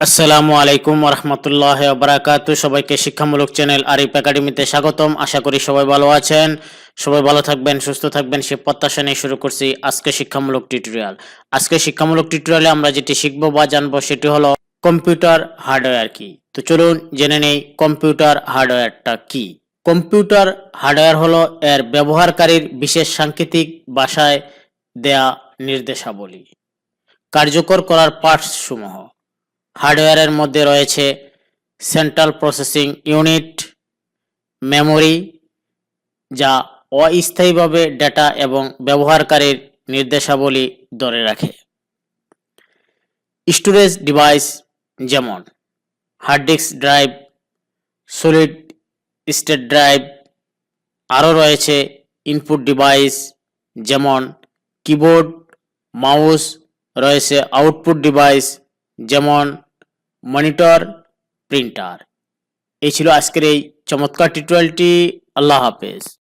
আসসালামু আলাইকুম রহমতুল্লাহ বারাকাত সবাইকে শিক্ষামূলক চ্যানেল আরিফ একাডেমিতে স্বাগতম। আশা করি সবাই ভালো আছেন, সবাই ভালো থাকবেন, সুস্থ থাকবেন। সে প্রত্যাশা নিয়ে শুরু করছি আজকে শিক্ষামূলক টিউটোরিয়াল। আজকে শিক্ষামূলক টিউটোরিয়ালে আমরা যেটি শিখব বা জানব সেটি হলো কম্পিউটার হার্ডওয়্যার কি? তো চলুন জেনে নেই কম্পিউটার হার্ডওয়্যারটা কি। কম্পিউটার হার্ডওয়্যার হলো এর ব্যবহারকারীর বিশেষ সাংকেতিক ভাষায় দেয়া নির্দেশাবলী। কার্যকর করার পার্টস সমূহ হার্ডওয়্যারের মধ্যে রয়েছে সেন্ট্রাল প্রসেসিং ইউনিট, মেমোরি, যা অস্থায়ীভাবে ডেটা এবং ব্যবহারকারীর নির্দেশাবলী ধরে রাখে। স্টোরেজ ডিভাইস যেমন hard disk drive, solid state drive, আরও রয়েছে ইনপুট ডিভাইস যেমন কিবোর্ড, মাউস, রয়েছে আউটপুট ডিভাইস যেমন মনিটর প্রিন্টার। এই ছিল আজকের এই চমৎকার টিউটোরিয়ালটি। আল্লাহ হাফেজ।